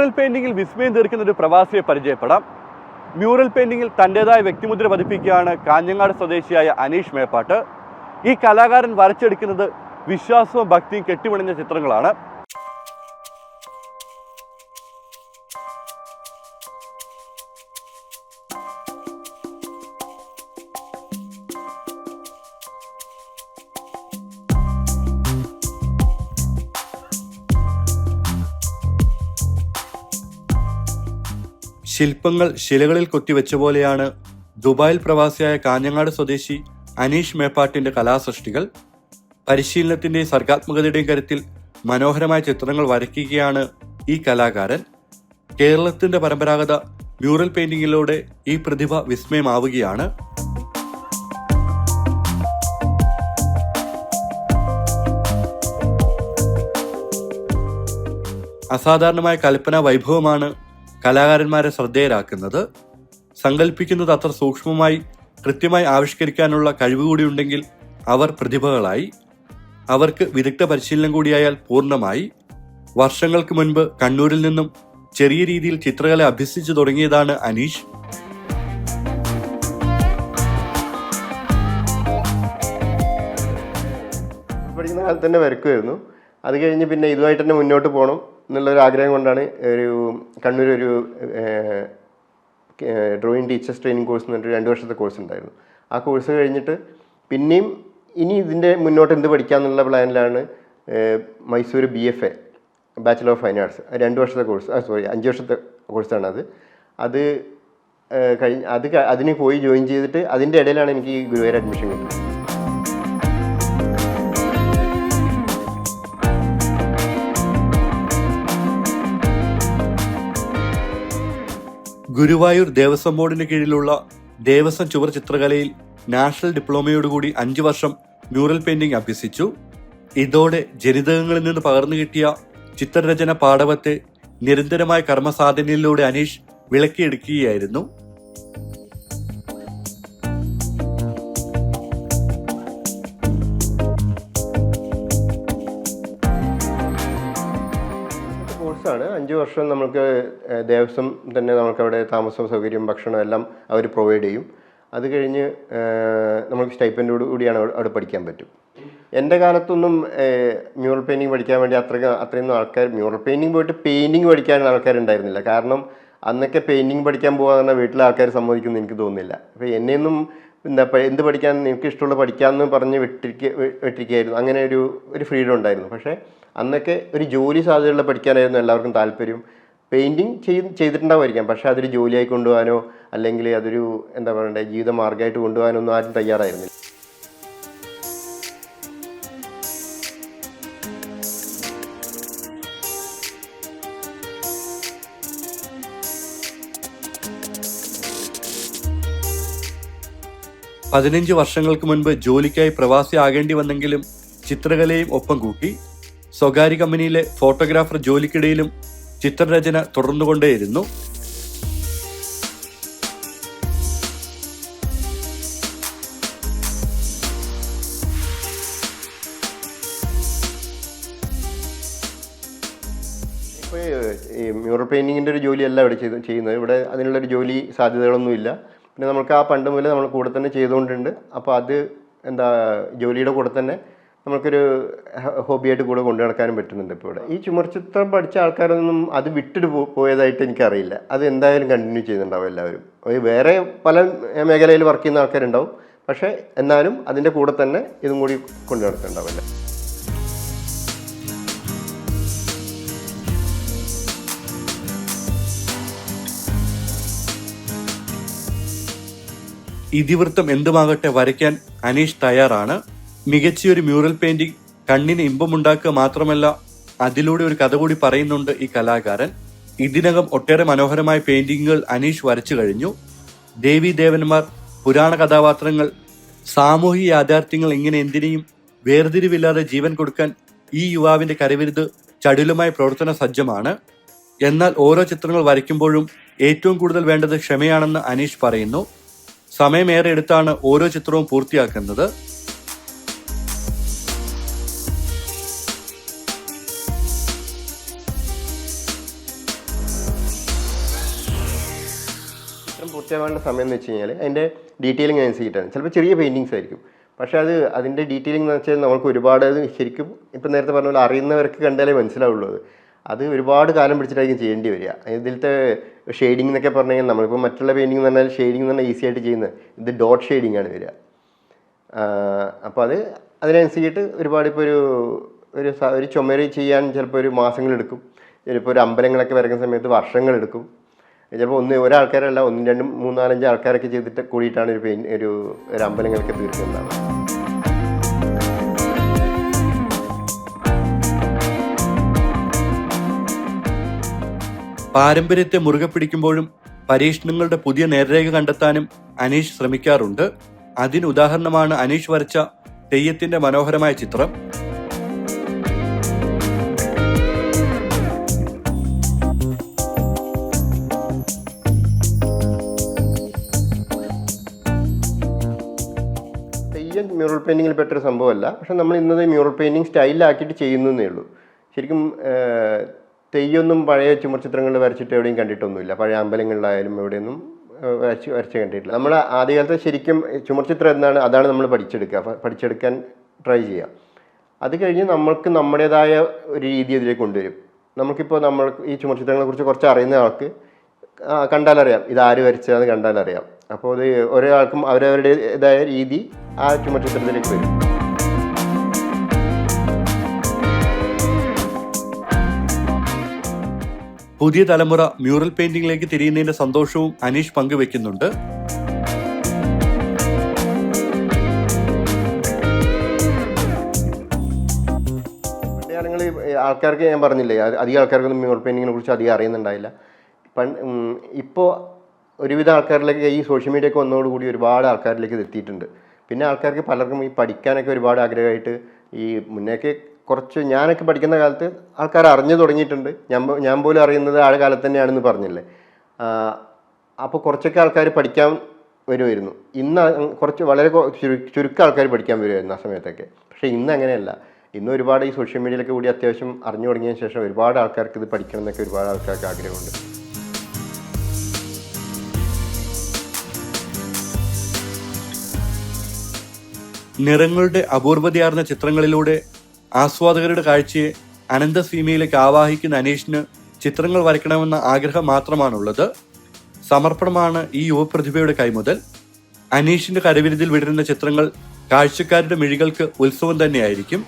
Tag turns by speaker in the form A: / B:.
A: Mural പെയിന്റിംഗിൽ വിസ്മയം തീർക്കുന്ന ഒരു പ്രവാസിയെ പരിചയപ്പെടാം. മ്യൂറൽ പെയിന്റിംഗിൽ തന്റെതായ വ്യക്തിമുദ്ര പതിപ്പിക്കുകയാണ് കാഞ്ഞങ്ങാട് സ്വദേശിയായ അനീഷ് മേപ്പാട്ട്. ഈ കലാകാരൻ വരച്ചെടുക്കുന്നത് വിശ്വാസവും ഭക്തിയും കെട്ടിമണിഞ്ഞ ചിത്രങ്ങളാണ്. ശില്പങ്ങൾ ശിലകളിൽ കൊത്തിവെച്ച പോലെയാണ് ദുബായിൽ പ്രവാസിയായ കാഞ്ഞങ്ങാട് സ്വദേശി അനീഷ് മേപ്പാട്ടിന്റെ കലാസൃഷ്ടികൾ. പരിശീലനത്തിന്റെയും സർഗാത്മകതയുടെയും കരുത്തിൽ മനോഹരമായ ചിത്രങ്ങൾ വരയ്ക്കുകയാണ് ഈ കലാകാരൻ. കേരളത്തിന്റെ പരമ്പരാഗത മ്യൂറൽ പെയിന്റിങ്ങിലൂടെ ഈ പ്രതിഭ വിസ്മയമാവുകയാണ്. അസാധാരണമായ കൽപ്പന വൈഭവമാണ് കലാകാരന്മാരെ ശ്രദ്ധേയരാക്കുന്നത് സങ്കല്പിക്കുന്നത് അത്ര സൂക്ഷ്മമായി കൃത്യമായി ആവിഷ്കരിക്കാനുള്ള കഴിവ് കൂടിയുണ്ടെങ്കിൽ അവർ പ്രതിഭകളായി അവർക്ക് വിദഗ്ധ പരിശീലനം കൂടിയായാൽ പൂർണമായി വർഷങ്ങൾക്ക് മുൻപ് കണ്ണൂരിൽ നിന്നും ചെറിയ രീതിയിൽ ചിത്രകല അഭ്യസിച്ചു തുടങ്ങിയതാണ് അനീഷ്.
B: പഠിക്കുന്ന കാലത്ത് തന്നെ വരക്കുമായിരുന്നു. അത് കഴിഞ്ഞ് പിന്നെ ഇതുമായിട്ട് തന്നെ മുന്നോട്ട് പോകണം എന്നുള്ളൊരു ആഗ്രഹം കൊണ്ടാണ് ഒരു കണ്ണൂർ ഒരു ഡ്രോയിങ് ടീച്ചേഴ്സ് ട്രെയിനിങ് കോഴ്സ് എന്ന് പറഞ്ഞിട്ട് രണ്ട് വർഷത്തെ കോഴ്സ് ഉണ്ടായിരുന്നു. ആ കോഴ്സ് കഴിഞ്ഞിട്ട് പിന്നെയും ഇനി ഇതിന്റെ മുന്നോട്ട് എന്ത് പഠിക്കാമെന്നുള്ള പ്ലാനിലാണ് Mysore B F A bachelor of fine arts രണ്ട് വർഷത്തെ കോഴ്സ് സോറി അഞ്ച് വർഷത്തെ കോഴ്സാണ് അത്. അത് കഴിഞ്ഞ് അത് അതിന് പോയി ജോയിൻ ചെയ്തിട്ട് അതിന്റെ ഇടയിലാണ് എനിക്ക് ഗുരുവായൂർ അഡ്മിഷൻ കിട്ടുന്നത്
A: ഗുരുവായൂർ ദേവസ്വം ബോർഡിന് കീഴിലുള്ള ദേവസ്വം ചുവർ ചിത്രകലയിൽ നാഷണൽ ഡിപ്ലോമയോടുകൂടി അഞ്ച് വർഷം മ്യൂറൽ പെയിന്റിംഗ് അഭ്യസിച്ചു. ഇതോടെ ജനിതകങ്ങളിൽ നിന്ന് പകർന്നു കിട്ടിയ ചിത്രരചന പാഠവത്തെ നിരന്തരമായ കർമ്മസാധനയിലൂടെ അനീഷ് വിളക്കിയെടുക്കുകയായിരുന്നു.
B: അഞ്ച് വർഷം നമുക്ക് ദേവസ്വം തന്നെ നമുക്ക് അവിടെ താമസം സൗകര്യം ഭക്ഷണം എല്ലാം അവർ പ്രൊവൈഡ് ചെയ്യും. അത് കഴിഞ്ഞ് നമുക്ക് സ്റ്റൈപ്പന്റോട് കൂടിയാണ് അവിടെ പഠിക്കാൻ പറ്റും. എന്റെ കാലത്തൊന്നും മ്യൂറൽ പെയിന്റിങ് പഠിക്കാൻ വേണ്ടി അത്ര അത്രയൊന്നും ആൾക്കാർ മ്യൂറൽ പെയിന്റിങ് പോയിട്ട് പെയിന്റിങ് പഠിക്കാൻ ആൾക്കാരുണ്ടായിരുന്നില്ല. കാരണം അന്നൊക്കെ പെയിന്റിങ് പഠിക്കാൻ പോകാൻ വീട്ടിലെ ആൾക്കാർ സമ്മതിക്കുമെന്ന് എനിക്ക് തോന്നുന്നില്ല. അപ്പോൾ എന്നെയൊന്നും എന്താ എന്ത് പഠിക്കാൻ എനിക്ക് ഇഷ്ടമുള്ള പഠിക്കാമെന്ന് പറഞ്ഞ് വിട്ടിരിക്കുക വിട്ടിരിക്കുകയായിരുന്നു അങ്ങനെ ഒരു ഒരു ഫ്രീഡം ഉണ്ടായിരുന്നു. പക്ഷേ അന്നൊക്കെ ഒരു ജോലി സാധ്യതയുള്ള പഠിക്കാനായിരുന്നു എല്ലാവർക്കും താല്പര്യം. പെയിന്റിങ് ചെയ് ചെയ്തിട്ടുണ്ടാവുമായിരിക്കാം. പക്ഷേ അതൊരു ജോലിയായി കൊണ്ടുപോകാനോ അല്ലെങ്കിൽ അതൊരു എന്താ പറയണ്ടേ ജീവിത മാർഗമായിട്ട് കൊണ്ടുപോകാനോ ഒന്നും ആരും തയ്യാറായിരുന്നില്ല.
A: പതിനഞ്ച് വർഷങ്ങൾക്ക് മുൻപ് ജോലിക്കായി പ്രവാസി ആകേണ്ടി വന്നെങ്കിലും ചിത്രകലയും ഒപ്പം കൂട്ടി സ്വകാര്യ കമ്പനിയിലെ ഫോട്ടോഗ്രാഫർ ജോലിക്കിടയിലും ചിത്രരചന തുടർന്നുകൊണ്ടേയിരുന്നു.
B: ഈ മ്യൂറൽ പെയിന്റിങ്ങിന്റെ ഒരു ജോലിയല്ല ഇവിടെ ചെയ്ത് ചെയ്യുന്നത്. ഇവിടെ അതിനുള്ളൊരു ജോലി സാധ്യതകളൊന്നുമില്ല. പിന്നെ നമുക്ക് ആ പണ്ട് മുതലേ നമ്മൾ കൂടെ തന്നെ ചെയ്തുകൊണ്ടുണ്ട് അപ്പോൾ അത് എന്താ ജോലിയുടെ കൂടെ തന്നെ നമുക്കൊരു ഹോബിയായിട്ട് കൂടെ കൊണ്ടു നടക്കാനും പറ്റുന്നുണ്ട് ഇപ്പോൾ ഇവിടെ. ഈ ചുമർചിത്രം പഠിച്ച ആൾക്കാരൊന്നും അത് വിട്ടിട്ട് പോയതായിട്ട് എനിക്കറിയില്ല. അത് എന്തായാലും കണ്ടിന്യൂ ചെയ്യുന്നുണ്ടാവും എല്ലാവരും. വേറെ പല മേഖലയിൽ വർക്ക് ചെയ്യുന്ന ആൾക്കാരുണ്ടാവും. പക്ഷേ എന്നാലും അതിന്റെ കൂടെ തന്നെ ഇതും കൂടി കൊണ്ടു നടക്കുന്നുണ്ടാവില്ല
A: ഇതിവൃത്തം എന്തുമാകട്ടെ വരയ്ക്കാൻ അനീഷ് തയ്യാറാണ്. മികച്ചൊരു മ്യൂറൽ പെയിന്റിംഗ് കണ്ണിന് ഇമ്പമുണ്ടാക്കുക മാത്രമല്ല അതിലൂടെ ഒരു കഥ കൂടി പറയുന്നുണ്ട് ഈ കലാകാരൻ. ഇതിനകം ഒട്ടേറെ മനോഹരമായ പെയിന്റിങ്ങുകൾ അനീഷ് വരച്ചു കഴിഞ്ഞു. ദേവി ദേവന്മാർ പുരാണ കഥാപാത്രങ്ങൾ സാമൂഹിക യാഥാർത്ഥ്യങ്ങൾ ഇങ്ങനെ എന്തിനേയും വേർതിരിവില്ലാതെ ജീവൻ കൊടുക്കാൻ ഈ യുവാവിന്റെ കരവിരുത് ചടുലമായ പ്രവർത്തന സജ്ജമാണ്. എന്നാൽ ഓരോ ചിത്രങ്ങൾ വരയ്ക്കുമ്പോഴും ഏറ്റവും കൂടുതൽ വേണ്ടത് ക്ഷമയാണെന്ന് അനീഷ് പറയുന്നു. സമയമേറെ എടുത്താണ് ഓരോ ചിത്രവും പൂർത്തിയാക്കുന്നത്.
B: പഠിക്കാനുള്ള സമയം എന്ന് വെച്ച് കഴിഞ്ഞാൽ അതിന്റെ ഡീറ്റെയിലിംഗ് അനുസരിച്ചിട്ടാണ് ചിലപ്പോൾ ചെറിയ പെയിന്റിങ്സ് ആയിരിക്കും. പക്ഷേ അത് അതിന്റെ ഡീറ്റെയിലിംഗ് എന്ന് വെച്ചാൽ നമുക്ക് ഒരുപാട് അത് ശരിക്കും ഇപ്പം നേരത്തെ പറഞ്ഞ പോലെ അറിയുന്നവർക്ക് കണ്ടാലേ മനസ്സിലാവുള്ളൂ അത്. അത് ഒരുപാട് കാലം പിടിച്ചിട്ടായിരിക്കും ചെയ്യേണ്ടി വരിക. ഇതിലത്തെ ഷെയ്ഡിംഗ് എന്നൊക്കെ പറഞ്ഞു കഴിഞ്ഞാൽ നമ്മളിപ്പോൾ മറ്റുള്ള പെയിന്റിംഗ് എന്ന് പറഞ്ഞാൽ ഷെയ്ഡിംഗ് എന്ന് പറഞ്ഞാൽ ഈസി ആയിട്ട് ചെയ്യുന്നത് ഇത് ഡോട്ട് ഷെയ്ഡിംഗ് ആണ് വരിക. അപ്പോൾ അത് അതിനനുസരിച്ചിട്ട് ഒരുപാട് ഇപ്പോൾ ഒരു ഒരു ഒരു ചുമര് ചെയ്യാൻ ചിലപ്പോൾ ഒരു മാസങ്ങളെടുക്കും ചിലപ്പോൾ ഒരു അമ്പലങ്ങളൊക്കെ വരയ്ക്കുന്ന സമയത്ത് വർഷങ്ങളെടുക്കും ചിലപ്പോൾ ഒന്ന് ഒരാൾക്കാരല്ല ഒന്നും രണ്ടും മൂന്നാലഞ്ച് ആൾക്കാരൊക്കെ ചെയ്തിട്ട് കൂടിയിട്ടാണ് ഒരു പെയിൻ ഒരു ഒരു അമ്പലങ്ങളൊക്കെ തീർക്കുന്നത്
A: പാരമ്പര്യത്തെ മുറുകെ പിടിക്കുമ്പോഴും പരീക്ഷണങ്ങളുടെ പുതിയ നേർരേഖ കണ്ടെത്താനും അനീഷ് ശ്രമിക്കാറുണ്ട്. അതിന് ഉദാഹരണമാണ് അനീഷ് വരച്ച തെയ്യത്തിന്റെ മനോഹരമായ ചിത്രം.
B: മ്യൂറൽ പെയിന്റിങ്ങിൽ പെട്ടൊരു സംഭവമല്ല. പക്ഷെ നമ്മൾ ഇന്നത് മ്യൂറൽ പെയിന്റിങ് സ്റ്റൈലാക്കിയിട്ട് ചെയ്യുന്നതേ ഉള്ളൂ. ശരിക്കും തെയ്യൊന്നും പഴയ ചുമർ ചിത്രങ്ങളിൽ വരച്ചിട്ട് എവിടെയും കണ്ടിട്ടൊന്നുമില്ല. പഴയ അമ്പലങ്ങളിലായാലും എവിടെയൊന്നും വരച്ച് വരച്ച് കണ്ടിട്ടില്ല. നമ്മൾ ആദ്യകാലത്ത് ശരിക്കും ചുമർ ചിത്രം എന്താണ് അതാണ് നമ്മൾ പഠിച്ചെടുക്കുക. പഠിച്ചെടുക്കാൻ ട്രൈ ചെയ്യുക. അത് കഴിഞ്ഞ് നമ്മൾക്ക് നമ്മുടേതായ ഒരു രീതി അതിലേക്ക് കൊണ്ടുവരും. നമുക്കിപ്പോൾ നമ്മൾ ഈ ചുമർ ചിത്രങ്ങളെ കുറിച്ച് അറിയുന്ന ആൾക്ക് കണ്ടാലറിയാം. ഇത് ആര് വരച്ചതെന്ന് കണ്ടാലറിയാം. അപ്പോൾ അത് ഒരാൾക്കും ആൾക്കും അവരവരുടേതായ രീതി ആ ചുമചിത്രത്തിലേക്ക് വരും.
A: പുതിയ തലമുറ മ്യൂറൽ പെയിന്റിംഗിലേക്ക് തിരിയുന്നതിന്റെ സന്തോഷവും അനീഷ് പങ്കുവെക്കുന്നുണ്ട്.
B: ആൾക്കാർക്ക് ഞാൻ പറഞ്ഞില്ലേ അധികം ആൾക്കാർക്കൊന്നും മ്യൂറൽ പെയിന്റിങ്ങിനെ കുറിച്ച് അധികം അറിയുന്നുണ്ടായില്ല. പണ്ട് ഇപ്പോൾ ഒരുവിധം ആൾക്കാരിലേക്ക് ഈ സോഷ്യൽ മീഡിയ ഒക്കെ വന്നതോടുകൂടി ഒരുപാട് ആൾക്കാരിലേക്ക് ഇത് എത്തിയിട്ടുണ്ട്. പിന്നെ ആൾക്കാർക്ക് പലർക്കും ഈ പഠിക്കാനൊക്കെ ഒരുപാട് ആഗ്രഹമായിട്ട് ഈ മുന്നേക്ക് കുറച്ച് ഞാനൊക്കെ പഠിക്കുന്ന കാലത്ത് ആൾക്കാർ അറിഞ്ഞു തുടങ്ങിയിട്ടുണ്ട്. ഞാൻ ഞാൻ പോലും അറിയുന്നത് ആ കാലത്ത് തന്നെയാണെന്ന് പറഞ്ഞില്ലേ. അപ്പോൾ കുറച്ചൊക്കെ ആൾക്കാർ പഠിക്കാൻ വരുമായിരുന്നു ഇന്ന് കുറച്ച് വളരെ ചുരുക്കം ആൾക്കാർ പഠിക്കാൻ വരുമായിരുന്നു ആ സമയത്തൊക്കെ. പക്ഷേ ഇന്ന് അങ്ങനെയല്ല. ഇന്ന് ഒരുപാട് ഈ സോഷ്യൽ മീഡിയയിലൊക്കെ കൂടി അത്യാവശ്യം അറിഞ്ഞു തുടങ്ങിയതിന് ശേഷം ഒരുപാട് ആൾക്കാർക്ക് ഇത് പഠിക്കണം എന്നൊക്കെ ഒരുപാട് ആൾക്കാർക്ക് ആഗ്രഹമുണ്ട്.
A: നിറങ്ങളുടെ അപൂർവതയാർന്ന ചിത്രങ്ങളിലൂടെ ആസ്വാദകരുടെ കാഴ്ചയെ അനന്തസീമയിലേക്ക് ആവാഹിക്കുന്ന അനീഷിന് ചിത്രങ്ങൾ വരയ്ക്കണമെന്ന ആഗ്രഹം മാത്രമാണുള്ളത്. സമർപ്പണമാണ് ഈ യുവപ്രതിഭയുടെ കൈമുതൽ അനീഷിന്റെ കരവിരുതിൽ വിടരുന്ന ചിത്രങ്ങൾ കാഴ്ചക്കാരുടെ മിഴികൾക്ക് ഉത്സവം തന്നെയായിരിക്കും.